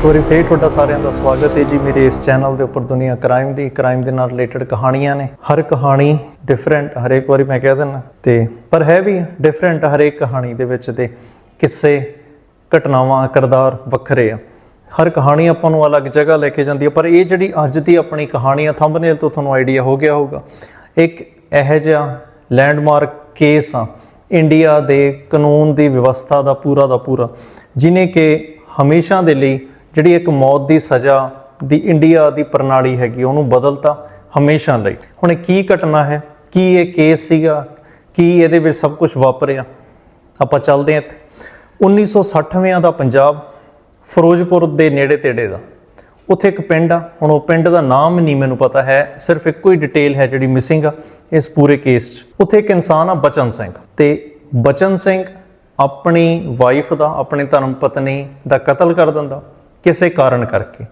ਇੱਕ ਵਾਰੀ ਫੇਰ ਤੁਹਾਡਾ ਸਾਰਿਆਂ ਦਾ ਸਵਾਗਤ ਹੈ ਜੀ। ਮੇਰੇ ਇਸ ਚੈਨਲ ਦੇ ਉੱਪਰ ਦੁਨੀਆ ਕ੍ਰਾਈਮ ਦੀ, ਕ੍ਰਾਈਮ ਦੇ ਨਾਲ ਰਿਲੇਟਡ ਕਹਾਣੀਆਂ ਨੇ। ਹਰ ਕਹਾਣੀ ਡਿਫਰੈਂਟ ਹਰੇਕ ਵਾਰੀ ਮੈਂ ਕਹਿ ਦਿੰਦਾ। ਤੇ ਪਰ ਹੈ ਵੀ ਡਿਫਰੈਂਟ ਹਰੇਕ ਕਹਾਣੀ ਦੇ ਵਿੱਚ ਤੇ ਕਿੱਸੇ ਘਟਨਾਵਾਂ, ਕਿਰਦਾਰ ਵੱਖਰੇ ਆ। ਹਰ ਕਹਾਣੀ ਆਪਾਂ ਨੂੰ ਅਲੱਗ ਜਗ੍ਹਾ ਲੈ ਕੇ ਜਾਂਦੀ ਹੈ ਪਰ ਇਹ ਜਿਹੜੀ ਅੱਜ ਦੀ ਆਪਣੀ ਕਹਾਣੀ ਆ ਥੰਬਨੇਲ ਤੋਂ ਤੁਹਾਨੂੰ ਆਈਡੀਆ ਹੋ ਗਿਆ ਹੋਊਗਾ। ਇੱਕ ਇਹੋ ਜਿਹਾ ਲੈਂਡਮਾਰਕ ਕੇਸ ਆ ਇੰਡੀਆ ਦੇ ਕਾਨੂੰਨ ਦੀ ਵਿਵਸਥਾ ਦਾ ਪੂਰਾ ਦਾ ਪੂਰਾ, ਜਿਨੇ ਕਿ ਹਮੇਸ਼ਾ ਦੇ ਲਈ ਜਿਹੜੀ ਇੱਕ ਮੌਤ ਦੀ ਸਜ਼ਾ ਦੀ ਇੰਡੀਆ ਦੀ ਪ੍ਰਣਾਲੀ ਹੈਗੀ, ਉਹਨੂੰ ਬਦਲਤਾ ਹਮੇਸ਼ਾ ਲਈ। ਹੁਣ ਇਹ ਕੀ ਘਟਨਾ ਹੈ? ਕੀ ਇਹ ਕੇਸ ਸੀਗਾ? ਕੀ ਇਹਦੇ ਵਿੱਚ ਸਭ ਕੁਝ ਵਾਪਰਿਆ? ਆਪਾਂ ਚੱਲਦੇ ਹਾਂ ਇੱਥੇ। 1960ਵਿਆਂ ਦਾ ਪੰਜਾਬ, ਫਿਰੋਜ਼ਪੁਰ ਦੇ ਨੇੜੇ ਤੇੜੇ ਦਾ। ਉੱਥੇ ਇੱਕ ਪਿੰਡ ਆ, ਹੁਣ ਉਹ ਪਿੰਡ ਦਾ ਨਾਮ ਨਹੀਂ ਮੈਨੂੰ ਪਤਾ ਹੈ, ਸਿਰਫ ਇੱਕੋ ਹੀ ਡਿਟੇਲ ਹੈ ਜਿਹੜੀ ਮਿਸਿੰਗ ਆ, ਇਸ ਪੂਰੇ ਕੇਸ 'ਚ। ਉੱਥੇ ਇੱਕ ਇਨਸਾਨ ਆ, ਬਚਨ ਸਿੰਘ। ਤੇ ਬਚਨ ਸਿੰਘ ਆਪਣੀ ਵਾਈਫ ਦਾ, ਆਪਣੀ ਧਰਮ ਪਤਨੀ ਦਾ ਕਤਲ ਕਰ ਦਿੰਦਾ। ਕਿਸੇ ਕਾਰਨ ਕਰਕੇ।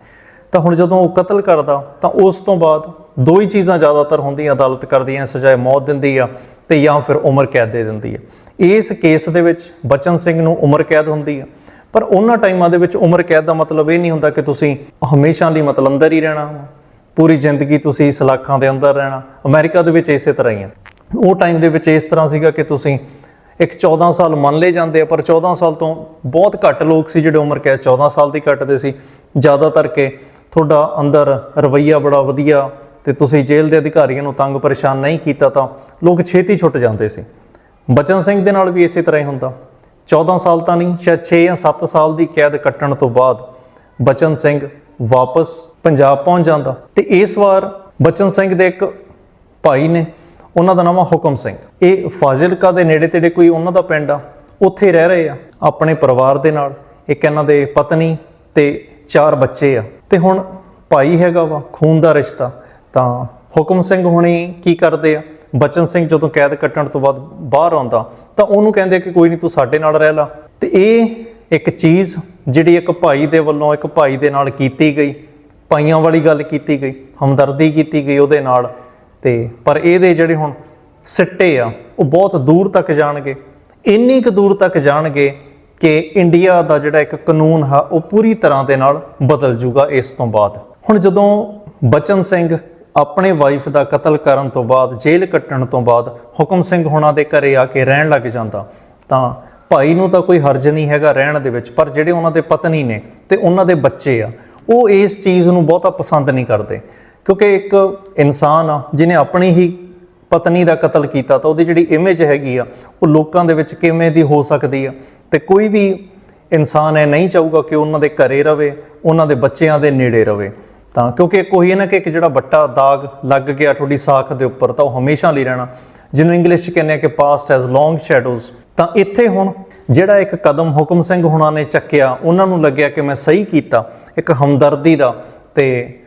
ਤਾਂ ਹੁਣ ਜਦੋਂ ਉਹ ਕਤਲ ਕਰਦਾ, ਤਾਂ ਉਸ ਤੋਂ ਬਾਅਦ ਦੋ ਹੀ ਚੀਜ਼ਾਂ ਜ਼ਿਆਦਾਤਰ ਹੁੰਦੀਆਂ, ਅਦਾਲਤ ਕਰਦੀਆਂ ਸਜ਼ਾਏ ਮੌਤ ਦਿੰਦੀ ਆ ਤੇ ਜਾਂ ਫਿਰ ਉਮਰ ਕੈਦ ਦੇ ਦਿੰਦੀ ਆ। ਇਸ ਕੇਸ ਦੇ ਵਿੱਚ ਬਚਨ ਸਿੰਘ ਨੂੰ ਉਮਰ ਕੈਦ ਹੁੰਦੀ ਆ। ਪਰ ਉਹਨਾਂ ਟਾਈਮਾਂ ਦੇ ਵਿੱਚ ਉਮਰ ਕੈਦ ਦਾ ਮਤਲਬ ਇਹ ਨਹੀਂ ਹੁੰਦਾ ਕਿ ਤੁਸੀਂ ਹਮੇਸ਼ਾ ਲਈ ਮਤਲਬ ਅੰਦਰ ਹੀ ਰਹਿਣਾ। ਪੂਰੀ ਜ਼ਿੰਦਗੀ ਤੁਸੀਂ ਸਲਾਖਾਂ ਦੇ ਅੰਦਰ ਰਹਿਣਾ। ਅਮਰੀਕਾ ਦੇ ਵਿੱਚ ਇਸੇ ਤਰ੍ਹਾਂ ਹੀ ਆ। ਉਹ ਟਾਈਮ ਦੇ ਵਿੱਚ ਇਸ ਤਰ੍ਹਾਂ ਸੀਗਾ ਕਿ ਤੁਸੀਂ ਇੱਕ 14 ਸਾਲ ਮੰਨ ਲਏ ਜਾਂਦੇ ਆ, ਪਰ 14 ਸਾਲ ਤੋਂ ਬਹੁਤ ਘੱਟ ਲੋਕ ਸੀ ਜਿਹੜੇ ਉਮਰ ਕੈਦ 14 ਸਾਲ ਦੀ ਕੱਟਦੇ ਸੀ। ਜ਼ਿਆਦਾਤਰ ਕਿ ਤੁਹਾਡਾ ਅੰਦਰ ਰਵਈਆ ਬੜਾ ਵਧੀਆ ਤੇ ਤੁਸੀਂ ਜੇਲ੍ਹ ਦੇ ਅਧਿਕਾਰੀਆਂ ਨੂੰ ਤੰਗ ਪਰੇਸ਼ਾਨ ਨਹੀਂ ਕੀਤਾ ਤਾਂ ਲੋਕ ਛੇਤੀ ਛੁੱਟ ਜਾਂਦੇ ਸੀ। ਬਚਨ ਸਿੰਘ ਦੇ ਨਾਲ ਵੀ ਇਸੇ ਤਰ੍ਹਾਂ ਹੀ ਹੁੰਦਾ। 14 ਸਾਲ ਤਾਂ ਨਹੀਂ, ਸ਼ਾਇਦ 6 ਜਾਂ 7 ਸਾਲ ਦੀ ਕੈਦ ਕੱਟਣ ਤੋਂ ਬਾਅਦ ਬਚਨ ਸਿੰਘ ਵਾਪਸ ਪੰਜਾਬ ਪਹੁੰਚ ਜਾਂਦਾ। ਤੇ ਇਸ ਵਾਰ ਬਚਨ ਸਿੰਘ ਦੇ ਇੱਕ ਭਾਈ ਨੇ ਉਹਨਾਂ ਦਾ ਨਾਮ ਆ ਹੁਕਮ ਸਿੰਘ। ਇਹ ਫਾਜ਼ਿਲਕਾ ਦੇ ਨੇੜੇ ਤੇੜੇ ਕੋਈ ਉਹਨਾਂ ਦਾ ਪਿੰਡ ਆ? ਉੱਥੇ ਰਹਿ ਰਹੇ ਆ, ਆਪਣੇ ਪਰਿਵਾਰ ਦੇ ਨਾਲ। ਇੱਕ ਇਹਨਾਂ ਦੇ ਪਤਨੀ ਤੇ ਚਾਰ ਬੱਚੇ ਆ। ਤੇ ਹੁਣ ਭਾਈ ਹੈਗਾ ਵਾ, ਖੂਨ ਦਾ ਰਿਸ਼ਤਾ। ਤਾਂ ਹੁਕਮ ਸਿੰਘ ਹੁਣੀ ਕੀ ਕਰਦੇ ਆ? ਬਚਨ ਸਿੰਘ ਜਦੋਂ ਕੈਦ ਕੱਟਣ ਤੋਂ ਬਾਅਦ ਬਾਹਰ ਆਉਂਦਾ, ਤਾਂ ਉਹਨੂੰ ਕਹਿੰਦੇ ਕਿ ਕੋਈ ਨਹੀਂ ਤੂੰ ਸਾਡੇ ਨਾਲ ਰਹਿ ਲਾ। ਤੇ ਇਹ ਇੱਕ ਚੀਜ਼ ਜਿਹੜੀ ਇੱਕ ਭਾਈ ਦੇ ਵੱਲੋਂ, ਇੱਕ ਭਾਈ ਦੇ ਨਾਲ ਕੀਤੀ ਗਈ, ਪਾਈਆਂ ਵਾਲੀ ਗੱਲ ਕੀਤੀ ਗਈ, ਹਮਦਰਦੀ ਕੀਤੀ ਗਈ ਉਹਦੇ ਨਾਲ। ਤੇ ਪਰ ਇਹਦੇ ਜਿਹੜੇ ਹੁਣ ਸਿੱਟੇ ਆ, ਉਹ ਬਹੁਤ ਦੂਰ ਤੱਕ ਜਾਣਗੇ। ਇੰਨੀ ਕੁ ਦੂਰ ਤੱਕ ਜਾਣਗੇ ਕਿ ਇੰਡੀਆ ਦਾ ਜਿਹੜਾ ਇੱਕ ਕਾਨੂੰਨ ਹੈ ਉਹ ਪੂਰੀ ਤਰ੍ਹਾਂ ਦੇ ਨਾਲ ਬਦਲ ਜੂਗਾ ਇਸ ਤੋਂ ਬਾਅਦ। ਹੁਣ ਜਦੋਂ ਬਚਨ ਸਿੰਘ ਆਪਣੇ ਵਾਈਫ ਦਾ ਕਤਲ ਕਰਨ ਤੋਂ ਬਾਅਦ, ਜੇਲ੍ਹ ਕੱਟਣ ਤੋਂ ਬਾਅਦ ਹੁਕਮ ਸਿੰਘ ਹੁਣਾਂ ਦੇ ਘਰੇ ਆ ਕੇ ਰਹਿਣ ਲੱਗ ਜਾਂਦਾ, ਤਾਂ ਭਾਈ ਨੂੰ ਤਾਂ ਕੋਈ ਹਰਜ ਨਹੀਂ ਹੈਗਾ ਰਹਿਣ ਦੇ ਵਿੱਚ, ਪਰ ਜਿਹੜੇ ਉਹਨਾਂ ਦੇ ਪਤਨੀ ਨੇ ਤੇ ਉਹਨਾਂ ਦੇ ਬੱਚੇ ਆ, ਉਹ ਇਸ ਚੀਜ਼ ਨੂੰ ਬਹੁਤਾ ਪਸੰਦ ਨਹੀਂ ਕਰਦੇ। ਕਿਉਂਕਿ ਇੱਕ ਇਨਸਾਨ ਆ, ਜਿਹਨੇ ਆਪਣੀ ਹੀ ਪਤਨੀ ਦਾ ਕਤਲ ਕੀਤਾ ਤਾਂ ਉਹਦੀ ਜਿਹੜੀ ਇਮੇਜ ਹੈਗੀ ਆ, ਉਹ ਲੋਕਾਂ ਦੇ ਵਿੱਚ ਕਿਵੇਂ ਦੀ ਹੋ ਸਕਦੀ ਆ? ਤੇ ਕੋਈ ਵੀ ਇਨਸਾਨ ਇਹ ਨਹੀਂ ਚਾਹੂਗਾ ਕਿ ਉਹਨਾਂ ਦੇ ਘਰੇ ਰਵੇ, ਉਹਨਾਂ ਦੇ ਬੱਚਿਆਂ ਦੇ ਨੇੜੇ ਰਵੇ। ਤਾਂ ਕਿਉਂਕਿ ਕੋਈ ਨਾ ਕਿ ਇੱਕ ਜਿਹੜਾ ਵੱਟਾ ਦਾਗ ਲੱਗ ਗਿਆ ਤੁਹਾਡੀ ਸਾਖ ਦੇ ਉੱਪਰ, ਤਾਂ ਉਹ ਹਮੇਸ਼ਾ ਲਈ ਰਹਿਣਾ। ਜਿਹਨੂੰ ਇੰਗਲਿਸ਼ 'ਚ ਕਹਿੰਦੇ ਆ ਕਿ ਪਾਸਟ ਹੈਜ਼ ਲੌਂਗ ਸ਼ੈਡੋਜ਼ ਤਾਂ ਇੱਥੇ ਹੁਣ ਜਿਹੜਾ ਇੱਕ ਕਦਮ ਹੁਕਮ ਸਿੰਘ ਹੁਣਾਂ ਨੇ ਚੱਕਿਆ, ਉਹਨਾਂ ਨੂੰ ਲੱਗਿਆ ਕਿ ਮੈਂ ਸਹੀ ਕੀਤਾ, ਇੱਕ ਹਮਦਰਦੀ ਦਾ। ਤੇ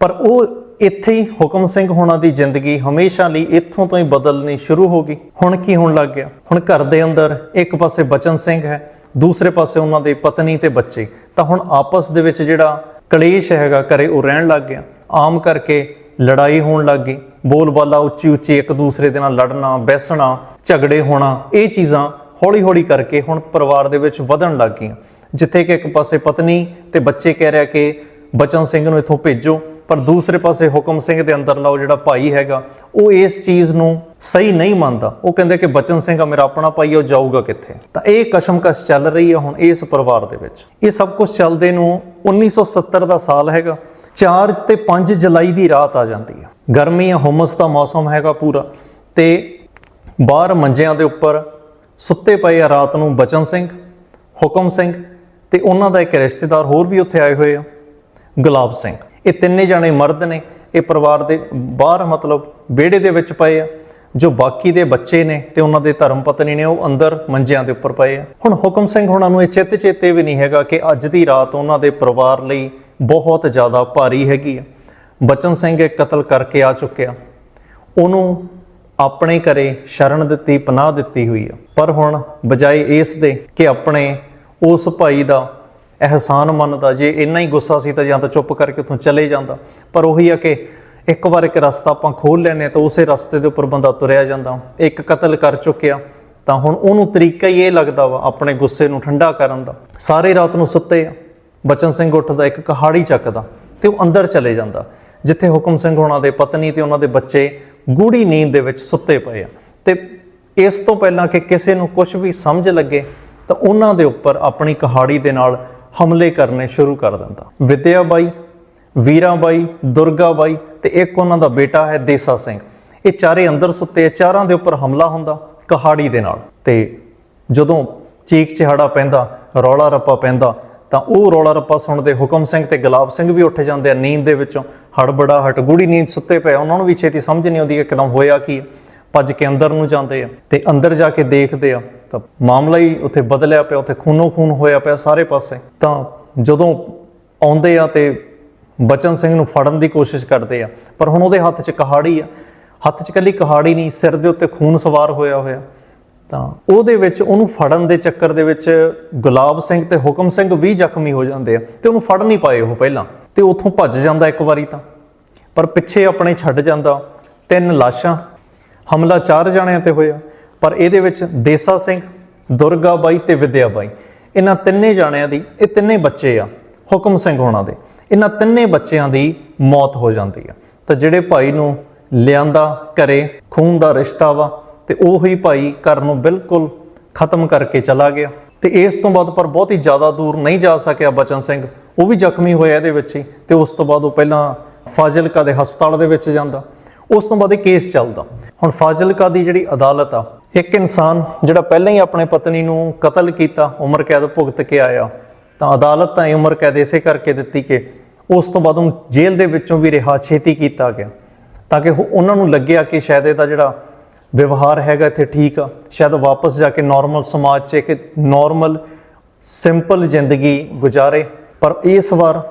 ਪਰ ਉਹ ਇੱਥੇ ਹੀ ਹੁਕਮ ਸਿੰਘ ਹੋਣਾ ਦੀ ਜ਼ਿੰਦਗੀ ਹਮੇਸ਼ਾ ਲਈ ਇੱਥੋਂ ਤੋਂ ਹੀ ਬਦਲਣੀ ਸ਼ੁਰੂ ਹੋ ਗਈ। ਹੁਣ ਕੀ ਹੋਣ ਲੱਗ ਗਿਆ? ਹੁਣ ਘਰ ਦੇ ਅੰਦਰ ਇੱਕ ਪਾਸੇ ਬਚਨ ਸਿੰਘ ਹੈ, ਦੂਸਰੇ ਪਾਸੇ ਉਹਨਾਂ ਦੇ ਪਤਨੀ ਤੇ ਬੱਚੇ। ਤਾਂ ਹੁਣ ਆਪਸ ਦੇ ਵਿੱਚ ਜਿਹੜਾ ਕਲੇਸ਼ ਹੈਗਾ, ਘਰੇ ਉਹ ਰਹਿਣ ਲੱਗ ਗਿਆ। ਆਮ ਕਰਕੇ ਲੜਾਈ ਹੋਣ ਲੱਗ ਗਈ। ਬੋਲਬਾਲਾ ਉੱਚੀ ਉੱਚੀ ਇੱਕ ਦੂਸਰੇ ਦੇ ਨਾਲ ਲੜਨਾ, ਬੈਸਣਾ, ਝਗੜੇ ਹੋਣਾ, ਇਹ ਚੀਜ਼ਾਂ ਹੌਲੀ ਹੌਲੀ ਕਰਕੇ ਹੁਣ ਪਰਿਵਾਰ ਦੇ ਵਿੱਚ ਵਧਣ ਲੱਗ ਗਈਆਂ। ਜਿੱਥੇ ਕਿ ਇੱਕ ਪਾਸੇ ਪਤਨੀ ਤੇ ਬੱਚੇ ਕਹਿ ਰਿਹਾ ਕਿ ਬਚਨ ਸਿੰਘ ਨੂੰ ਇੱਥੋਂ ਭੇਜੋ। ਪਰ ਦੂਸਰੇ ਪਾਸੇ ਹੁਕਮ ਸਿੰਘ ਦੇ ਅੰਦਰ ਲਾਓ ਜਿਹੜਾ ਭਾਈ ਹੈਗਾ, ਉਹ ਇਸ ਚੀਜ਼ ਨੂੰ ਸਹੀ ਨਹੀਂ ਮੰਨਦਾ। ਉਹ ਕਹਿੰਦੇ ਕਿ ਬਚਨ ਸਿੰਘ ਆ, ਮੇਰਾ ਆਪਣਾ ਭਾਈ ਉਹ ਜਾਊਗਾ ਕਿੱਥੇ? ਤਾਂ ਇਹ ਕਸ਼ਮਕਸ਼ ਚੱਲ ਰਹੀ ਹੈ ਹੁਣ ਇਸ ਪਰਿਵਾਰ ਦੇ ਵਿੱਚ। ਇਹ ਸਭ ਕੁਝ ਚੱਲਦੇ ਨੂੰ 1970 ਦਾ ਸਾਲ ਹੈਗਾ। 4 ਤੇ 5 ਜੁਲਾਈ ਦੀ ਰਾਤ ਆ ਜਾਂਦੀ ਹੈ ਗਰਮੀ ਆ, ਹੁਮਸ ਦਾ ਮੌਸਮ ਹੈਗਾ ਪੂਰਾ। ਤੇ ਬਾਹਰ ਮੰਜਿਆਂ ਦੇ ਉੱਪਰ ਸੁੱਤੇ ਪਏ ਆ ਰਾਤ ਨੂੰ ਬਚਨ ਸਿੰਘ, ਹੁਕਮ ਸਿੰਘ ਤੇ ਉਹਨਾਂ ਦਾ ਇੱਕ ਰਿਸ਼ਤੇਦਾਰ ਹੋਰ ਵੀ ਉੱਥੇ ਆਏ ਹੋਏ ਆ, ਗੁਲਾਬ ਸਿੰਘ। ਇਹ ਤਿੰਨੇ ਜਾਣੇ ਮਰਦ ਨੇ, ਇਹ ਪਰਿਵਾਰ ਦੇ ਬਾਹਰ ਮਤਲਬ ਵਿਹੜੇ ਦੇ ਵਿੱਚ ਪਏ ਆ। ਜੋ ਬਾਕੀ ਦੇ ਬੱਚੇ ਨੇ ਤੇ ਉਹਨਾਂ ਦੇ ਧਰਮ ਪਤਨੀ ਨੇ ਉਹ ਅੰਦਰ ਮੰਜਿਆਂ ਦੇ ਉੱਪਰ ਪਏ ਆ। ਹੁਣ ਹੁਕਮ ਸਿੰਘ ਹੁਣਾਂ ਨੂੰ ਇਹ ਚਿੱਤ ਚੇਤੇ ਵੀ ਨਹੀਂ ਹੈਗਾ ਕਿ ਅੱਜ ਦੀ ਰਾਤ ਉਹਨਾਂ ਦੇ ਪਰਿਵਾਰ ਲਈ ਬਹੁਤ ਜ਼ਿਆਦਾ ਭਾਰੀ ਹੈਗੀ ਆ। ਬਚਨ ਸਿੰਘ ਇੱਕ ਕਤਲ ਕਰਕੇ ਆ ਚੁੱਕਿਆ। ਉਹਨੂੰ ਆਪਣੇ ਘਰੇ ਸ਼ਰਨ ਦਿੱਤੀ, ਪਨਾਹ ਦਿੱਤੀ ਹੋਈ ਆ। ਪਰ ਹੁਣ ਬਜਾਏ ਇਸ ਦੇ ਕਿ ਆਪਣੇ ਉਸ ਭਾਈ ਦਾ ਅਹਿਸਾਨ ਮੰਨਦਾ, ਜੇ ਇੰਨਾ ਹੀ ਗੁੱਸਾ ਸੀ ਤਾਂ ਜਾਂ ਤਾਂ ਚੁੱਪ ਕਰਕੇ ਉੱਥੋਂ ਚਲੇ ਜਾਂਦਾ। ਪਰ ਉਹੀ ਆ ਕਿ ਇੱਕ ਵਾਰ ਇੱਕ ਰਸਤਾ ਆਪਾਂ ਖੋਲ ਲੈਨੇ ਤਾਂ ਉਸੇ ਰਸਤੇ ਦੇ ਉੱਪਰ ਬੰਦਾ ਤੁਰਿਆ ਜਾਂਦਾ। ਇੱਕ ਕਤਲ ਕਰ ਚੁੱਕਿਆ, ਤਾਂ ਹੁਣ ਉਹਨੂੰ ਤਰੀਕਾ ਹੀ ਇਹ ਲੱਗਦਾ ਵਾ ਆਪਣੇ ਗੁੱਸੇ ਨੂੰ ਠੰਡਾ ਕਰਨ ਦਾ। ਸਾਰੇ ਰਾਤ ਨੂੰ ਸੁੱਤੇ ਆ। ਬਚਨ ਸਿੰਘ ਉੱਠਦਾ, ਇੱਕ ਕਹਾੜੀ ਚੱਕਦਾ ਤੇ ਉਹ ਅੰਦਰ ਚਲੇ ਜਾਂਦਾ। ਜਿੱਥੇ ਹੁਕਮ ਸਿੰਘ ਹੋਣਾ ਦੇ ਪਤਨੀ ਤੇ ਉਹਨਾਂ ਦੇ ਬੱਚੇ ਗੂੜੀ ਨੀਂਦ ਦੇ ਵਿੱਚ ਸੁੱਤੇ ਪਏ ਆ। ਤੇ ਇਸ ਤੋਂ ਪਹਿਲਾਂ ਕਿ ਕਿਸੇ ਨੂੰ ਕੁਝ ਵੀ ਸਮਝ ਲੱਗੇ, ਤਾਂ ਉਹਨਾਂ ਦੇ ਉੱਪਰ ਆਪਣੀ ਕਹਾੜੀ ਦੇ ਨਾਲ ਹਮਲੇ ਕਰਨੇ ਸ਼ੁਰੂ ਕਰ ਦਿੰਦਾ। ਵਿਦਿਆ ਬਾਈ, ਵੀਰਾ ਬਾਈ, ਦੁਰਗਾ ਬਾਈ ਤੇ ਇੱਕ ਉਹਨਾਂ ਦਾ ਬੇਟਾ ਹੈ ਦੇਸਾ ਸਿੰਘ। ਇਹ ਚਾਰੇ ਅੰਦਰ ਸੁੱਤੇ ਚਾਰਾਂ ਦੇ ਉੱਪਰ ਹਮਲਾ ਹੁੰਦਾ ਕਹਾੜੀ ਦੇ ਨਾਲ। ਤੇ ਜਦੋਂ ਚੀਕ ਚਿਹਾੜਾ ਪੈਂਦਾ, ਰੌਲਾ ਰੱਪਾ ਪੈਂਦਾ, ਤਾਂ ਉਹ ਰੌਲਾ ਰੱਪਾ ਸੁਣਦੇ ਹੁਕਮ ਸਿੰਘ ਤੇ ਗੁਲਾਬ ਸਿੰਘ ਵੀ ਉੱਠ ਜਾਂਦੇ ਆ ਨੀਂਦ ਦੇ ਵਿੱਚੋਂ। ਹੜਬੜਾ ਹਟ ਗੂੜੀ ਨੀਂਦ ਸੁੱਤੇ ਪਏ ਉਹਨਾਂ ਨੂੰ ਵੀ ਛੇਤੀ ਸਮਝ ਨਹੀਂ ਆਉਂਦੀ ਕਿ ਇੱਕਦਮ ਹੋਇਆ ਕੀ ਭੱਜ ਕੇ ਅੰਦਰ ਨੂੰ ਜਾਂਦੇ ਆ ਤੇ ਅੰਦਰ ਜਾ ਕੇ ਦੇਖਦੇ ਆ, ਤਾਂ ਮਾਮਲਾ ਹੀ ਉੱਥੇ ਬਦਲਿਆ ਪਿਆ, ਉੱਥੇ ਖੂਨੋ ਖੂਨ ਹੋਇਆ ਪਿਆ ਸਾਰੇ ਪਾਸੇ। ਤਾਂ ਜਦੋਂ ਆਉਂਦੇ ਆ ਤੇ ਬਚਨ ਸਿੰਘ ਨੂੰ ਫੜਨ ਦੀ ਕੋਸ਼ਿਸ਼ ਕਰਦੇ ਆ, ਪਰ ਹੁਣ ਉਹਦੇ ਹੱਥ 'ਚ ਕਹਾੜੀ ਆ। ਹੱਥ 'ਚ ਕੱਲੀ ਕਹਾੜੀ ਨਹੀਂ, ਸਿਰ ਦੇ ਉੱਤੇ ਖੂਨ ਸਵਾਰ ਹੋਇਆ ਹੋਇਆ। ਤਾਂ ਉਹਦੇ ਵਿੱਚ ਉਹਨੂੰ ਫੜਨ ਦੇ ਚੱਕਰ ਦੇ ਵਿੱਚ ਗੁਲਾਬ ਸਿੰਘ ਤੇ ਹੁਕਮ ਸਿੰਘ ਵੀ ਜ਼ਖਮੀ ਹੋ ਜਾਂਦੇ ਆ ਤੇ ਉਹਨੂੰ ਫੜ ਨਹੀਂ ਪਾਏ ਉਹ ਪਹਿਲਾਂ, ਤੇ ਉੱਥੋਂ ਭੱਜ ਜਾਂਦਾ ਇੱਕ ਵਾਰੀ ਤਾਂ। ਪਰ ਪਿੱਛੇ ਆਪਣੇ ਛੱਡ ਜਾਂਦਾ, ਤਿੰਨ ਲਾਸ਼ਾਂ ਹਮਲਾ ਚਾਰ ਜਣਿਆਂ ਤੇ ਹੋਇਆ, ਪਰ ਇਹਦੇ ਵਿੱਚ ਦੇਸਾ ਸਿੰਘ, ਦੁਰਗਾ ਬਾਈ ਤੇ ਵਿਦਿਆ ਬਾਈ। ਇਹਨਾਂ ਤਿੰਨੇ ਜਾਣਿਆਂ ਦੀ, ਇਹ ਤਿੰਨੇ ਬੱਚੇ ਆ, ਹੁਕਮ ਸਿੰਘ ਹੋਣਾ ਦੇ। ਇਹਨਾਂ ਤਿੰਨੇ ਬੱਚਿਆਂ ਦੀ ਮੌਤ ਹੋ ਜਾਂਦੀ ਆ। ਤਾਂ ਜਿਹੜੇ ਭਾਈ ਨੂੰ ਲਿਆਂਦਾ ਘਰੇ, ਖੂਨ ਦਾ ਰਿਸ਼ਤਾ ਵਾ, ਤੇ ਉਹੀ ਭਾਈ ਘਰ ਨੂੰ ਬਿਲਕੁਲ ਖਤਮ ਕਰਕੇ ਚਲਾ ਗਿਆ। ਤੇ ਇਸ ਤੋਂ ਬਾਅਦ ਪਰ ਬਹੁਤ ਹੀ ਜ਼ਿਆਦਾ ਦੂਰ ਨਹੀਂ ਜਾ ਸਕਿਆ ਬਚਨ ਸਿੰਘ। ਉਹ ਵੀ ਜ਼ਖਮੀ ਹੋਇਆ ਇਹਦੇ ਵਿੱਚ ਹੀ, ਤੇ ਉਸ ਤੋਂ ਬਾਅਦ ਉਹ ਪਹਿਲਾਂ ਫਾਜ਼ਿਲਕਾ ਦੇ ਹਸਪਤਾਲ ਦੇ ਵਿੱਚ ਜਾਂਦਾ। ਉਸ ਤੋਂ ਬਾਅਦ ਇਹ ਕੇਸ ਚੱਲਦਾ। ਹੁਣ ਫਾਜ਼ਿਲਕਾ ਦੀ ਜਿਹੜੀ ਅਦਾਲਤ ਆ, ਇੱਕ ਇਨਸਾਨ ਜਿਹੜਾ ਪਹਿਲਾਂ ਹੀ ਆਪਣੇ ਪਤਨੀ ਨੂੰ ਕਤਲ ਕੀਤਾ, ਉਮਰ ਕੈਦ ਭੁਗਤ ਕੇ ਆਇਆ, ਤਾਂ ਅਦਾਲਤ ਤਾਂ ਇਹ ਉਮਰ ਕੈਦ ਇਸੇ ਕਰਕੇ ਦਿੱਤੀ ਕਿ ਉਸ ਤੋਂ ਬਾਅਦ ਉਹਨੂੰ ਜੇਲ੍ਹ ਦੇ ਵਿੱਚੋਂ ਵੀ ਰਿਹਾ, ਛੇਤੀ ਕੀਤਾ ਗਿਆ। ਤਾਂ ਕਿ ਉਹ- ਉਹਨਾਂ ਨੂੰ ਲੱਗਿਆ ਕਿ ਸ਼ਾਇਦ ਇਹਦਾ ਜਿਹੜਾ ਵਿਵਹਾਰ ਹੈਗਾ ਇੱਥੇ ਠੀਕ ਆ, ਸ਼ਾਇਦ ਵਾਪਸ ਜਾ ਕੇ ਨਾਰਮਲ ਸਮਾਜ 'ਚ ਇੱਕ ਨਾਰਮਲ ਸਿੰਪਲ ਜ਼ਿੰਦਗੀ ਗੁਜ਼ਾਰੇ। ਪਰ ਇਸ ਵਾਰ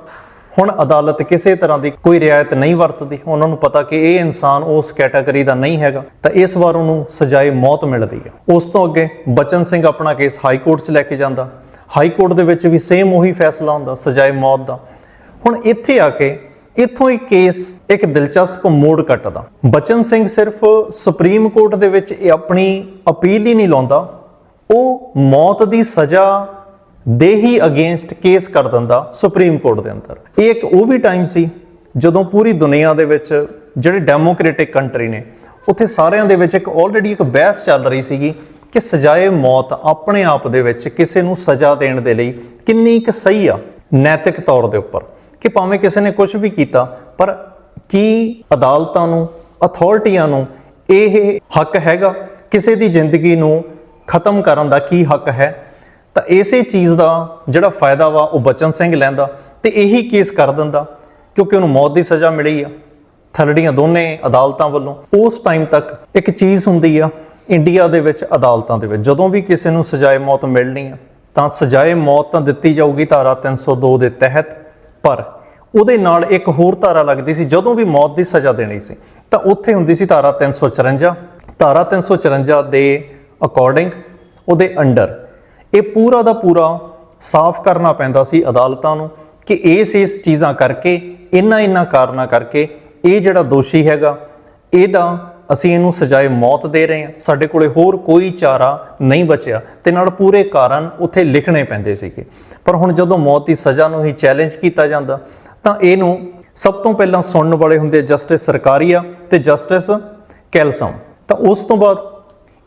ਹੁਣ ਅਦਾਲਤ ਕਿਸੇ ਤਰ੍ਹਾਂ ਦੀ ਕੋਈ ਰਿਆਇਤ ਨਹੀਂ ਵਰਤਦੀ, ਉਹਨਾਂ ਨੂੰ ਪਤਾ ਕਿ ਇਹ ਇਨਸਾਨ ਉਸ ਕੈਟਾਗਰੀ ਦਾ ਨਹੀਂ ਹੈਗਾ, ਤਾਂ ਇਸ ਵਾਰ ਉਹਨੂੰ ਸਜ਼ਾਏ ਮੌਤ ਮਿਲਦੀ ਹੈ। ਉਸ ਤੋਂ ਅੱਗੇ ਬਚਨ ਸਿੰਘ ਆਪਣਾ ਕੇਸ ਹਾਈ ਕੋਰਟ 'ਚ ਲੈ ਕੇ ਜਾਂਦਾ। ਹਾਈ ਕੋਰਟ ਦੇ ਵਿੱਚ ਵੀ ਸੇਮ ਉਹੀ ਫੈਸਲਾ ਹੁੰਦਾ, ਸਜ਼ਾਏ ਮੌਤ ਦਾ। ਹੁਣ ਇੱਥੇ ਆ ਕੇ ਇੱਥੋਂ ਹੀ ਕੇਸ ਇੱਕ ਦਿਲਚਸਪ ਮੋੜ ਕੱਟਦਾ। ਬਚਨ ਸਿੰਘ ਸਿਰਫ ਸੁਪਰੀਮ ਕੋਰਟ ਦੇ ਵਿੱਚ ਆਪਣੀ ਅਪੀਲ ਹੀ ਨਹੀਂ ਲਾਉਂਦਾ, ਉਹ ਮੌਤ ਦੀ ਸਜ਼ਾ ਦੇ ਹੀ ਅਗੇਂਸਟ ਕੇਸ ਕਰ ਦਿੰਦਾ ਸੁਪਰੀਮ ਕੋਰਟ ਦੇ ਅੰਦਰ। ਇਹ ਇੱਕ ਉਹ ਵੀ ਟਾਈਮ ਸੀ ਜਦੋਂ ਪੂਰੀ ਦੁਨੀਆ ਦੇ ਵਿੱਚ ਜਿਹੜੇ ਡੈਮੋਕ੍ਰੈਟਿਕ ਕੰਟਰੀ ਨੇ, ਉੱਥੇ ਸਾਰਿਆਂ ਦੇ ਵਿੱਚ ਇੱਕ ਆਲਰੇਡੀ ਇੱਕ ਬਹਿਸ ਚੱਲ ਰਹੀ ਸੀਗੀ ਕਿ ਸਜ਼ਾਏ ਮੌਤ ਆਪਣੇ ਆਪ ਦੇ ਵਿੱਚ ਕਿਸੇ ਨੂੰ ਸਜ਼ਾ ਦੇਣ ਦੇ ਲਈ ਕਿੰਨੀ ਕੁ ਸਹੀ ਆ ਨੈਤਿਕ ਤੌਰ ਦੇ ਉੱਪਰ। ਕਿ ਭਾਵੇਂ ਕਿਸੇ ਨੇ ਕੁਝ ਵੀ ਕੀਤਾ, ਪਰ ਕੀ ਅਦਾਲਤਾਂ ਨੂੰ ਅਥਾਰਟੀਆਂ ਨੂੰ ਇਹ ਹੱਕ ਹੈਗਾ? ਕਿਸੇ ਦੀ ਜ਼ਿੰਦਗੀ ਨੂੰ ਖਤਮ ਕਰਨ ਦਾ ਕੀ ਹੱਕ ਹੈ? ਤਾਂ ਇਸੇ ਚੀਜ਼ ਦਾ ਜਿਹੜਾ ਫਾਇਦਾ ਵਾ ਉਹ ਬਚਨ ਸਿੰਘ ਲੈਂਦਾ ਤੇ ਇਹੀ ਕੇਸ ਕਰ ਦਿੰਦਾ, ਕਿਉਂਕਿ ਉਹਨੂੰ ਮੌਤ ਦੀ ਸਜ਼ਾ ਮਿਲੀ ਆ। ਥਰੜੀਆਂ ਦੋਨੇ ਅਦਾਲਤਾਂ ਵੱਲੋਂ ਉਸ ਟਾਈਮ ਤੱਕ ਇੱਕ ਚੀਜ਼ ਹੁੰਦੀ ਆ ਇੰਡੀਆ ਦੇ ਵਿੱਚ ਅਦਾਲਤਾਂ ਦੇ ਵਿੱਚ। ਜਦੋਂ ਵੀ ਕਿਸੇ ਨੂੰ ਸਜ਼ਾਏ ਮੌਤ ਮਿਲਣੀ ਆ, ਤਾਂ ਸਜ਼ਾਏ ਮੌਤ ਤਾਂ ਦਿੱਤੀ ਜਾਊਗੀ ਧਾਰਾ 302 ਦੇ ਤਹਿਤ, ਪਰ ਉਹਦੇ ਨਾਲ ਇੱਕ ਹੋਰ ਧਾਰਾ ਲੱਗਦੀ ਸੀ, ਜਦੋਂ ਵੀ ਮੌਤ ਦੀ ਸਜ਼ਾ ਦੇਣੀ ਸੀ, ਤਾਂ ਉੱਥੇ ਹੁੰਦੀ ਸੀ ਧਾਰਾ 354 ਧਾਰਾ 354 ਦੇ ਅਕੋਰਡਿੰਗ ਉਹਦੇ ਅੰਡਰ ਇਹ ਪੂਰਾ ਦਾ ਪੂਰਾ ਸਾਫ਼ ਕਰਨਾ ਪੈਂਦਾ ਸੀ ਅਦਾਲਤਾਂ ਨੂੰ ਕਿ ਇਸ ਇਸ ਚੀਜ਼ਾਂ ਕਰਕੇ, ਇੰਨਾ ਇੰਨਾ ਕਾਰਨਾਂ ਕਰਕੇ ਇਹ ਜਿਹੜਾ ਦੋਸ਼ੀ ਹੈਗਾ, ਇਹਦਾ ਅਸੀਂ ਇਹਨੂੰ ਸਜ਼ਾਏ ਮੌਤ ਦੇ ਰਹੇ ਹਾਂ। ਸਾਡੇ ਕੋਲੇ ਹੋਰ ਕੋਈ ਚਾਰਾ ਨਹੀਂ ਬਚਿਆ ਤੇ ਨਾਲ ਪੂਰੇ ਕਾਰਨ ਉੱਥੇ ਲਿਖਣੇ ਪੈਂਦੇ ਸੀਗੇ। ਪਰ ਹੁਣ ਜਦੋਂ ਮੌਤ ਦੀ ਸਜ਼ਾ ਨੂੰ ਹੀ ਚੈਲੰਜ ਕੀਤਾ ਜਾਂਦਾ, ਤਾਂ ਇਹਨੂੰ ਸਭ ਤੋਂ ਪਹਿਲਾਂ ਸੁਣਨ ਵਾਲੇ ਹੁੰਦੇ ਜਸਟਿਸ ਸਰਕਾਰੀਆ ਤੇ ਜਸਟਿਸ ਕੈਲਸਮ। ਤਾਂ ਉਸ ਤੋਂ ਬਾਅਦ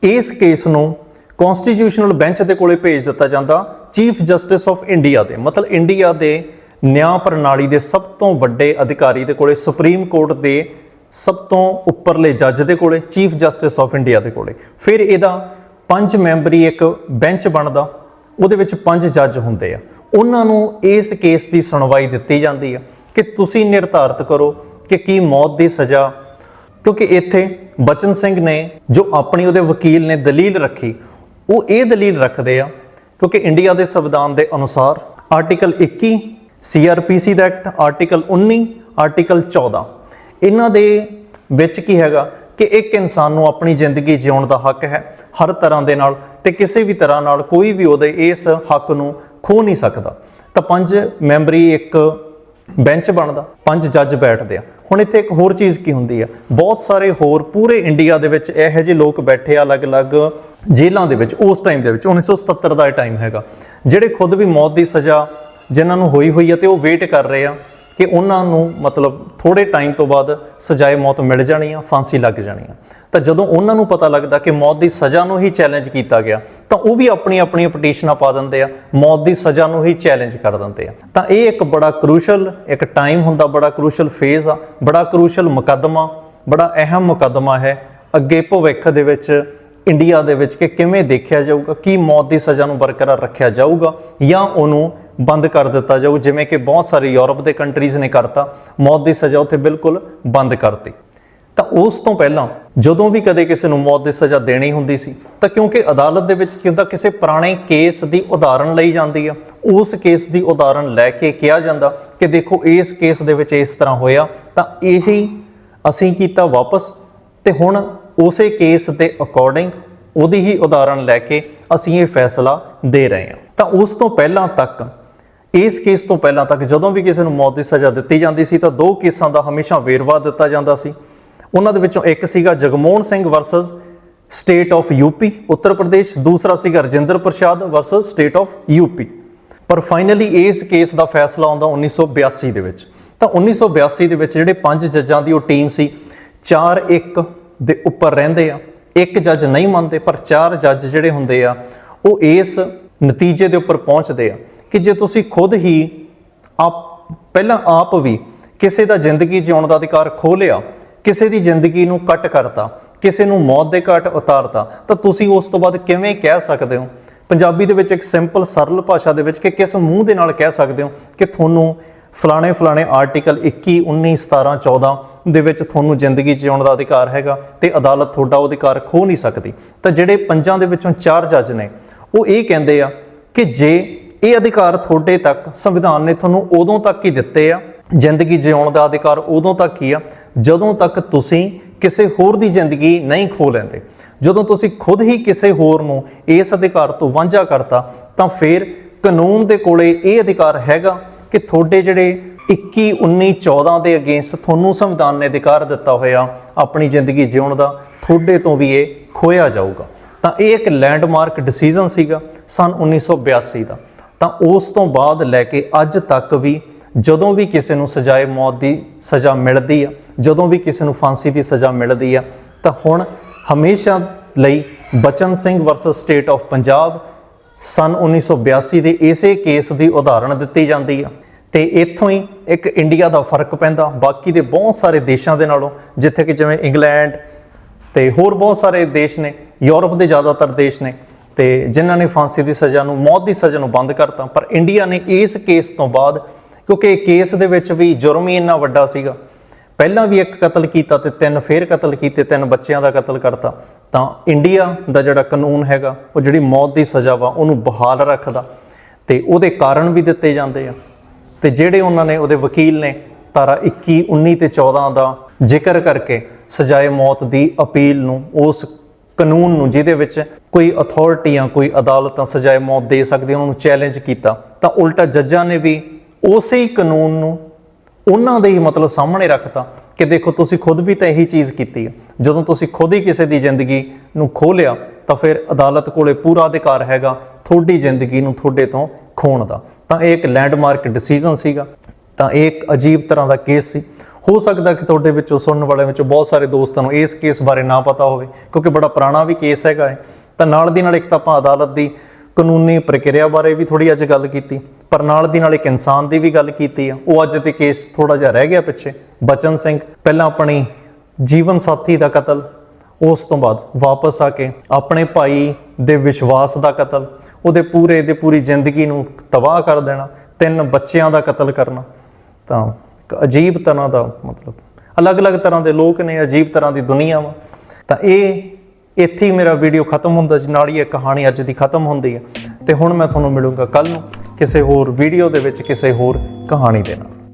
ਇਸ ਕੇਸ ਨੂੰ ਕਨਸਟੀਟਿਊਸ਼ਨਲ ਬੈਂਚ ਦੇ ਕੋਲੇ ਭੇਜ ਦਿੱਤਾ ਜਾਂਦਾ ਚੀਫ ਜਸਟਿਸ ਆਫ ਇੰਡੀਆ ਦੇ, ਮਤਲਬ ਇੰਡੀਆ ਦੇ ਨਿਆਂ ਪ੍ਰਣਾਲੀ ਦੇ ਸਭ ਤੋਂ ਵੱਡੇ ਅਧਿਕਾਰੀ ਦੇ ਕੋਲੇ, ਸੁਪਰੀਮ ਕੋਰਟ ਦੇ ਸਭ ਤੋਂ ਉੱਪਰਲੇ ਜੱਜ ਦੇ ਕੋਲੇ, ਚੀਫ ਜਸਟਿਸ ਆਫ ਇੰਡੀਆ ਦੇ ਕੋਲੇ। ਫਿਰ ਇਹਦਾ ਪੰਜ ਮੈਂਬਰੀ ਇੱਕ ਬੈਂਚ ਬਣਦਾ, ਉਹਦੇ ਵਿੱਚ ਪੰਜ ਜੱਜ ਹੁੰਦੇ ਆ। ਉਹਨਾਂ ਨੂੰ ਇਸ ਕੇਸ ਦੀ ਸੁਣਵਾਈ ਦਿੱਤੀ ਜਾਂਦੀ ਆ ਕਿ ਤੁਸੀਂ ਨਿਰਧਾਰਤ ਕਰੋ ਕਿ ਕੀ ਮੌਤ ਦੀ ਸਜ਼ਾ, ਕਿਉਂਕਿ ਇੱਥੇ ਬਚਨ ਸਿੰਘ ਨੇ ਜੋ ਆਪਣੀ ਉਹਦੇ ਵਕੀਲ ਨੇ ਦਲੀਲ ਰੱਖੀ ਉਹ ਇਹ ਦਲੀਲ ਰੱਖਦੇ ਆ ਕਿਉਂਕਿ ਇੰਡੀਆ ਦੇ ਸੰਵਿਧਾਨ ਦੇ ਅਨੁਸਾਰ ਆਰਟੀਕਲ 21 ਸੀਆਰਪੀਸੀ ਦਾ ਐਕਟ, ਆਰਟੀਕਲ 19 ਆਰਟੀਕਲ 14 ਇਹਨਾਂ ਦੇ ਵਿੱਚ ਕੀ ਹੈਗਾ ਕਿ ਇੱਕ ਇਨਸਾਨ ਨੂੰ ਆਪਣੀ ਜ਼ਿੰਦਗੀ ਜਿਉਣ ਦਾ ਹੱਕ ਹੈ ਹਰ ਤਰ੍ਹਾਂ ਦੇ ਨਾਲ ਤੇ ਕਿਸੇ ਵੀ ਤਰ੍ਹਾਂ ਨਾਲ ਕੋਈ ਵੀ ਉਹਦੇ ਇਸ ਹੱਕ ਨੂੰ ਖੋ ਨਹੀਂ ਸਕਦਾ। ਤਾਂ ਪੰਜ ਮੈਂਬਰੀ ਇੱਕ ਬੈਂਚ ਬਣਦਾ, ਪੰਜ ਜੱਜ ਬੈਠਦੇ ਆ। ਹੁਣ ਇੱਥੇ ਇੱਕ ਹੋਰ ਚੀਜ਼ ਕੀ ਹੁੰਦੀ ਆ? ਬਹੁਤ ਸਾਰੇ ਹੋਰ ਪੂਰੇ ਇੰਡੀਆ ਦੇ ਵਿੱਚ ਇਹੋ ਜਿਹੇ ਲੋਕ ਬੈਠੇ ਆ ਅਲੱਗ-ਅਲੱਗ ਜੇਲ੍ਹਾਂ ਦੇ ਵਿੱਚ, ਉਸ ਟਾਈਮ ਦੇ ਵਿੱਚ 1977 ਦਾ ਇਹ ਟਾਈਮ ਹੈਗਾ, ਜਿਹੜੇ ਖੁਦ ਵੀ ਮੌਤ ਦੀ ਸਜ਼ਾ ਜਿਨ੍ਹਾਂ ਨੂੰ ਹੋਈ ਹੋਈ ਆ ਤੇ ਉਹ ਵੇਟ ਕਰ ਰਹੇ ਆ। ਕਿ ਉਹਨਾਂ ਨੂੰ ਮਤਲਬ ਥੋੜੇ ਟਾਈਮ ਤੋਂ ਬਾਅਦ ਸਜ਼ਾਏ ਮੌਤ ਮਿਲ ਜਾਣੀ ਆ, ਫਾਂਸੀ ਲੱਗ ਜਾਣੀ ਆ। ਤਾਂ ਜਦੋਂ ਉਹਨਾਂ ਨੂੰ ਪਤਾ ਲੱਗਦਾ ਕਿ ਮੌਤ ਦੀ ਸਜ਼ਾ ਨੂੰ ਹੀ ਚੈਲੰਜ ਕੀਤਾ ਗਿਆ, ਤਾਂ ਉਹ ਵੀ ਆਪਣੀ ਆਪਣੀ ਪਟੀਸ਼ਨਾਂ ਪਾ ਦਿੰਦੇ ਆ, ਮੌਤ ਦੀ ਸਜ਼ਾ ਨੂੰ ਹੀ ਚੈਲੰਜ ਕਰ ਦਿੰਦੇ ਆ। ਤਾਂ ਇਹ ਇੱਕ ਬੜਾ ਕ੍ਰੂਸ਼ਲ ਇੱਕ ਟਾਈਮ ਹੁੰਦਾ ਬੜਾ ਕ੍ਰੂਸ਼ਲ ਫੇਜ਼ ਆ, ਬੜਾ ਕ੍ਰੂਸ਼ਲ ਮੁਕੱਦਮਾ, ਬੜਾ ਅਹਿਮ ਮੁਕੱਦਮਾ ਹੈ ਅੱਗੇ ਭਵਿੱਖ ਦੇ ਵਿੱਚ ਇੰਡੀਆ ਦੇ ਵਿੱਚ ਕਿ ਕਿਵੇਂ ਦੇਖਿਆ ਜਾਊਗਾ, ਕੀ ਮੌਤ ਦੀ ਸਜ਼ਾ ਨੂੰ ਬਰਕਰਾਰ ਰੱਖਿਆ ਜਾਊਗਾ ਜਾਂ ਉਹਨੂੰ ਬੰਦ ਕਰ ਦਿੱਤਾ ਜਾਊ, ਜਿਵੇਂ ਕਿ ਬਹੁਤ ਸਾਰੇ ਯੂਰਪ ਦੇ ਕੰਟਰੀਜ਼ ਨੇ ਕਰਤਾ। ਮੌਤ ਦੀ ਸਜ਼ਾ ਉੱਥੇ ਬਿਲਕੁਲ ਬੰਦ ਕਰਤੀ। ਤਾਂ ਉਸ ਤੋਂ ਪਹਿਲਾਂ ਜਦੋਂ ਵੀ ਕਦੇ ਕਿਸੇ ਨੂੰ ਮੌਤ ਦੀ ਸਜ਼ਾ ਦੇਣੀ ਹੁੰਦੀ ਸੀ, ਤਾਂ ਕਿਉਂਕਿ ਅਦਾਲਤ ਦੇ ਵਿੱਚ ਕੀ ਹੁੰਦਾ, ਕਿਸੇ ਪੁਰਾਣੇ ਕੇਸ ਦੀ ਉਦਾਹਰਣ ਲਈ ਜਾਂਦੀ ਆ। ਉਸ ਕੇਸ ਦੀ ਉਦਾਹਰਣ ਲੈ ਕੇ ਕਿਹਾ ਜਾਂਦਾ ਕਿ ਦੇਖੋ, ਇਸ ਕੇਸ ਦੇ ਵਿੱਚ ਇਸ ਤਰ੍ਹਾਂ ਹੋਇਆ, ਤਾਂ ਇਹੀ ਅਸੀਂ ਕੀਤਾ ਵਾਪਸ। ਤੇ ਹੁਣ ਉਸੇ ਕੇਸ ਦੇ ਅਕੋਰਡਿੰਗ ਉਹਦੀ ਹੀ ਉਦਾਹਰਣ ਲੈ ਕੇ ਅਸੀਂ ਇਹ ਫੈਸਲਾ ਦੇ ਰਹੇ ਹਾਂ। ਤਾਂ ਉਸ ਤੋਂ ਪਹਿਲਾਂ ਤੱਕ ਇਸ ਕੇਸ ਤੋਂ ਪਹਿਲਾਂ ਤੱਕ ਜਦੋਂ ਵੀ ਕਿਸੇ ਨੂੰ ਮੌਤ ਦੀ ਸਜ਼ਾ ਦਿੱਤੀ ਜਾਂਦੀ ਸੀ ਤਾਂ ਦੋ ਕੇਸਾਂ ਦਾ ਹਮੇਸ਼ਾ ਵੇਰਵਾ ਦਿੱਤਾ ਜਾਂਦਾ ਸੀ। ਉਹਨਾਂ ਦੇ ਵਿੱਚੋਂ ਇੱਕ ਸੀਗਾ Jagmohan Singh versus state of UP Uttar Pradesh. ਦੂਸਰਾ ਸੀਗਾ Rajinder Prasad versus state of UP ਪਰ ਫਾਈਨਲੀ ਇਸ ਕੇਸ ਦਾ ਫੈਸਲਾ ਆਉਂਦਾ 1982 ਦੇ ਵਿੱਚ। ਤਾਂ 1982 ਦੇ ਵਿੱਚ ਜਿਹੜੇ ਪੰਜ ਜੱਜਾਂ ਦੀ ਉਹ ਟੀਮ ਸੀ 4-1 ਦੇ ਉੱਪਰ ਰਹਿੰਦੇ ਆ, ਇੱਕ ਜੱਜ ਨਹੀਂ ਮੰਨਦੇ, ਪਰ ਚਾਰ ਜੱਜ ਜਿਹੜੇ ਹੁੰਦੇ ਆ, ਉਹ ਇਸ ਨਤੀਜੇ ਦੇ ਉੱਪਰ ਪਹੁੰਚਦੇ ਆ। ਕਿ ਜੇ ਤੁਸੀਂ ਖੁਦ ਹੀ ਆਪ, ਪਹਿਲਾਂ ਆਪ ਵੀ ਕਿਸੇ ਦਾ ਜ਼ਿੰਦਗੀ ਜਿਉਣ ਦਾ ਅਧਿਕਾਰ ਖੋਹ ਲਿਆ, ਕਿਸੇ ਦੀ ਜ਼ਿੰਦਗੀ ਨੂੰ ਕੱਟ ਕਰਤਾ, ਕਿਸੇ ਨੂੰ ਮੌਤ ਦੇ ਘਾਟ ਉਤਾਰਤਾ, ਤਾਂ ਤੁਸੀਂ ਉਸ ਤੋਂ ਬਾਅਦ ਕਿਵੇਂ ਕਹਿ ਸਕਦੇ ਹੋ? ਪੰਜਾਬੀ ਦੇ ਵਿੱਚ ਇੱਕ ਸਿੰਪਲ ਸਰਲ ਭਾਸ਼ਾ ਦੇ ਵਿੱਚ ਕਿ ਕਿਸ ਮੂੰਹ ਦੇ ਨਾਲ ਕਹਿ ਸਕਦੇ ਹੋ ਕਿ ਤੁਹਾਨੂੰ ਫਲਾਣੇ ਫਲਾਣੇ ਆਰਟੀਕਲ 21 19 17 14 ਦੇ ਵਿੱਚ ਤੁਹਾਨੂੰ ਜ਼ਿੰਦਗੀ ਜਿਉਣ ਦਾ ਅਧਿਕਾਰ ਹੈਗਾ ਤੇ ਅਦਾਲਤ ਤੁਹਾਡਾ ਉਹ ਅਧਿਕਾਰ ਖੋ ਨਹੀਂ ਸਕਦੀ। ਤਾਂ ਜਿਹੜੇ ਪੰਜਾਂ ਦੇ ਵਿੱਚੋਂ ਚਾਰ ਜੱਜ ਨੇ, ਉਹ ਇਹ ਕਹਿੰਦੇ ਆ ਕਿ ਜੇ ਇਹ ਅਧਿਕਾਰ ਤੁਹਾਡੇ ਤੱਕ, ਸੰਵਿਧਾਨ ਨੇ ਤੁਹਾਨੂੰ ਉਦੋਂ ਤੱਕ ਹੀ ਦਿੱਤੇ ਆ। ਜ਼ਿੰਦਗੀ ਜਿਉਣ ਦਾ ਅਧਿਕਾਰ ਉਦੋਂ ਤੱਕ ਹੀ ਆ, ਜਦੋਂ ਤੱਕ ਤੁਸੀਂ ਕਿਸੇ ਹੋਰ ਦੀ ਜ਼ਿੰਦਗੀ ਨਹੀਂ ਖੋ ਲੈਂਦੇ। ਜਦੋਂ ਤੁਸੀਂ ਖੁਦ ਹੀ ਕਿਸੇ ਹੋਰ ਨੂੰ ਇਸ ਅਧਿਕਾਰ ਤੋਂ ਵਾਂਝਾ ਕਰਤਾ, ਤਾਂ ਫਿਰ ਕਾਨੂੰਨ ਦੇ ਕੋਲੇ ਇਹ ਅਧਿਕਾਰ ਹੈਗਾ ਕਿ ਤੁਹਾਡੇ ਜਿਹੜੇ 21 19 14 ਦੇ ਅਗੇਂਸਟ ਤੁਹਾਨੂੰ ਸੰਵਿਧਾਨ ਨੇ ਅਧਿਕਾਰ ਦਿੱਤਾ ਹੋਇਆ, ਆਪਣੀ ਜ਼ਿੰਦਗੀ ਜਿਉਣ ਦਾ, ਤੁਹਾਡੇ ਤੋਂ ਵੀ ਇਹ ਖੋਇਆ ਜਾਊਗਾ। ਤਾਂ ਇਹ ਇੱਕ ਲੈਂਡਮਾਰਕ ਡਿਸੀਜਨ ਸੀਗਾ, ਸਨ 1982 ਦਾ। ਤਾਂ ਉਸ ਤੋਂ ਬਾਅਦ ਲੈ ਕੇ ਅੱਜ ਤੱਕ ਵੀ ਜਦੋਂ ਵੀ ਕਿਸੇ ਨੂੰ ਸਜ਼ਾਏ ਮੌਤ ਦੀ ਸਜ਼ਾ ਮਿਲਦੀ ਆ, ਜਦੋਂ ਵੀ ਕਿਸੇ ਨੂੰ ਫਾਂਸੀ ਦੀ ਸਜ਼ਾ ਮਿਲਦੀ ਆ, ਤਾਂ ਹੁਣ ਹਮੇਸ਼ਾ ਲਈ Bachan Singh versus state of Punjab ਸਨ 1982 ਦੇ ਇਸੇ ਕੇਸ ਦੀ ਉਦਾਹਰਣ ਦਿੱਤੀ ਜਾਂਦੀ ਆ। ਤੇ ਇੱਥੋਂ ਹੀ ਇੱਕ ਇੰਡੀਆ ਦਾ ਫ਼ਰਕ ਪੈਂਦਾ, ਬਾਕੀ ਦੇ ਬਹੁਤ ਸਾਰੇ ਦੇਸ਼ਾਂ ਦੇ ਨਾਲੋਂ, ਜਿੱਥੇ ਕਿ ਜਿਵੇਂ ਇੰਗਲੈਂਡ ਤੇ ਹੋਰ ਬਹੁਤ ਸਾਰੇ ਦੇਸ਼ ਨੇ, ਯੂਰਪ ਦੇ ਜ਼ਿਆਦਾਤਰ ਦੇਸ਼ ਨੇ ਤੇ ਜਿਨ੍ਹਾਂ ਨੇ ਫਾਂਸੀ ਦੀ ਸਜ਼ਾ ਨੂੰ, ਮੌਤ ਦੀ ਸਜ਼ਾ ਨੂੰ ਬੰਦ ਕਰਤਾ, ਪਰ ਇੰਡੀਆ ਨੇ ਇਸ ਕੇਸ ਤੋਂ ਬਾਅਦ, ਕਿਉਂਕਿ ਇਹ ਕੇਸ ਦੇ ਵਿੱਚ ਵੀ ਜੁਰਮ ਹੀ ਇੰਨਾ ਵੱਡਾ ਸੀਗਾ, ਪਹਿਲਾਂ ਵੀ ਇੱਕ ਕਤਲ ਕੀਤਾ ਤੇ ਤਿੰਨ ਫੇਰ ਕਤਲ ਕੀਤੇ, ਤਿੰਨ ਬੱਚਿਆਂ ਦਾ ਕਤਲ ਕਰਤਾ, ਤਾਂ ਇੰਡੀਆ ਦਾ ਜਿਹੜਾ ਕਾਨੂੰਨ ਹੈਗਾ, ਉਹ ਜਿਹੜੀ ਮੌਤ ਦੀ ਸਜ਼ਾ ਵਾ, ਉਹਨੂੰ ਬਹਾਲ ਰੱਖਦਾ, ਤੇ ਉਹਦੇ ਕਾਰਨ ਵੀ ਦਿੱਤੇ ਜਾਂਦੇ ਆ। ਤੇ ਜਿਹੜੇ ਉਹਨਾਂ ਨੇ, ਉਹਦੇ ਵਕੀਲ ਨੇ ਧਾਰਾ 21 19 ਤੇ 14 ਦਾ ਜ਼ਿਕਰ ਕਰਕੇ ਸਜ਼ਾਏ ਮੌਤ ਦੀ ਅਪੀਲ ਨੂੰ, ਉਸ ਕਾਨੂੰਨ ਨੂੰ, ਜਿਹਦੇ ਵਿੱਚ ਕੋਈ ਅਥਾਰਟੀ ਜਾਂ ਕੋਈ ਅਦਾਲਤਾਂ ਸਜ਼ਾਏ ਮੌਤ ਦੇ ਸਕਦੀ ਉਹਨਾਂ ਨੂੰ ਚੈਲੰਜ ਕੀਤਾ, ਤਾਂ ਉਲਟਾ ਜੱਜਾਂ ਨੇ ਵੀ ਉਸੇ ਹੀ ਕਾਨੂੰਨ ਨੂੰ ਉਹਨਾਂ ਦੇ ਹੀ ਮਤਲਬ ਸਾਹਮਣੇ ਰੱਖਤਾ ਕਿ ਦੇਖੋ ਤੁਸੀਂ ਖੁਦ ਵੀ ਤਾਂ ਇਹੀ ਚੀਜ਼ ਕੀਤੀ ਹੈ ਜਦੋਂ ਤੁਸੀਂ ਖੁਦ ਹੀ ਕਿਸੇ ਦੀ ਜ਼ਿੰਦਗੀ ਨੂੰ ਖੋਹ ਲਿਆ ਤਾਂ ਫਿਰ ਅਦਾਲਤ ਕੋਲੇ ਪੂਰਾ ਅਧਿਕਾਰ ਹੈਗਾ ਤੁਹਾਡੀ ਜ਼ਿੰਦਗੀ ਨੂੰ ਤੁਹਾਡੇ ਤੋਂ ਖੋਣ ਦਾ। ਤਾਂ ਇਹ ਇੱਕ ਲੈਂਡਮਾਰਕ ਡਿਸੀਜਨ ਸੀਗਾ। ਤਾਂ ਇਹ ਇੱਕ ਅਜੀਬ ਤਰ੍ਹਾਂ ਦਾ ਕੇਸ ਸੀ। ਹੋ ਸਕਦਾ ਕਿ ਤੁਹਾਡੇ ਵਿੱਚੋਂ, ਸੁਣਨ ਵਾਲਿਆਂ ਵਿੱਚੋਂ ਬਹੁਤ ਸਾਰੇ ਦੋਸਤਾਂ ਨੂੰ ਇਸ ਕੇਸ ਬਾਰੇ ਨਾ ਪਤਾ ਹੋਵੇ, ਕਿਉਂਕਿ ਬੜਾ ਪੁਰਾਣਾ ਵੀ ਕੇਸ ਹੈਗਾ ਹੈ ਤਾਂ ਨਾਲ ਦੀ ਨਾਲ ਇੱਕ ਤਾਂ ਆਪਾਂ ਅਦਾਲਤ ਦੀ ਕਾਨੂੰਨੀ ਪ੍ਰਕਿਰਿਆ ਬਾਰੇ ਵੀ ਥੋੜੀ ਅੱਜ ਗੱਲ ਕੀਤੀ, ਪਰ ਨਾਲ ਦੀ ਨਾਲ ਇੱਕ ਇਨਸਾਨ ਦੀ ਵੀ ਗੱਲ ਕੀਤੀ ਆ। ਉਹ ਅੱਜ ਤੇ ਕੇਸ ਥੋੜਾ ਜਿਹਾ ਰਹਿ ਗਿਆ ਪਿੱਛੇ। ਬਚਨ ਸਿੰਘ, ਪਹਿਲਾਂ ਆਪਣੀ ਜੀਵਨ ਸਾਥੀ ਦਾ ਕਤਲ, ਉਸ ਤੋਂ ਬਾਅਦ ਵਾਪਸ ਆ ਕੇ ਆਪਣੇ ਭਾਈ ਦੇ ਵਿਸ਼ਵਾਸ ਦਾ ਕਤਲ, ਉਹਦੇ ਪੂਰੇ ਦੇ ਪੂਰੀ ਜ਼ਿੰਦਗੀ ਨੂੰ ਤਬਾਹ ਕਰ ਦੇਣਾ, ਤਿੰਨ ਬੱਚਿਆਂ ਦਾ ਕਤਲ ਕਰਨਾ। ਤਾਂ ਅਜੀਬ ਤਰ੍ਹਾਂ ਦਾ ਮਤਲਬ। ਅਲੱਗ-ਅਲੱਗ ਤਰ੍ਹਾਂ ਦੇ ਲੋਕ ਨੇ, ਅਜੀਬ ਤਰ੍ਹਾਂ ਦੀ ਦੁਨੀਆ ਵਾ। ਤਾਂ ਇਹ, ਇੱਥੇ ਹੀ ਮੇਰਾ ਵੀਡੀਓ ਖਤਮ ਹੁੰਦਾ ਜੀ ਨਾਲ ਹੀ ਇਹ ਕਹਾਣੀ ਅੱਜ ਦੀ ਖਤਮ ਹੁੰਦੀ ਹੈ। ਤੇ ਹੁਣ ਮੈਂ ਤੁਹਾਨੂੰ ਮਿਲੂੰਗਾ ਕੱਲ ਨੂੰ ਕਿਸੇ ਹੋਰ ਵੀਡੀਓ ਦੇ ਵਿੱਚ, ਕਿਸੇ ਹੋਰ ਕਹਾਣੀ ਦੇ ਨਾਲ।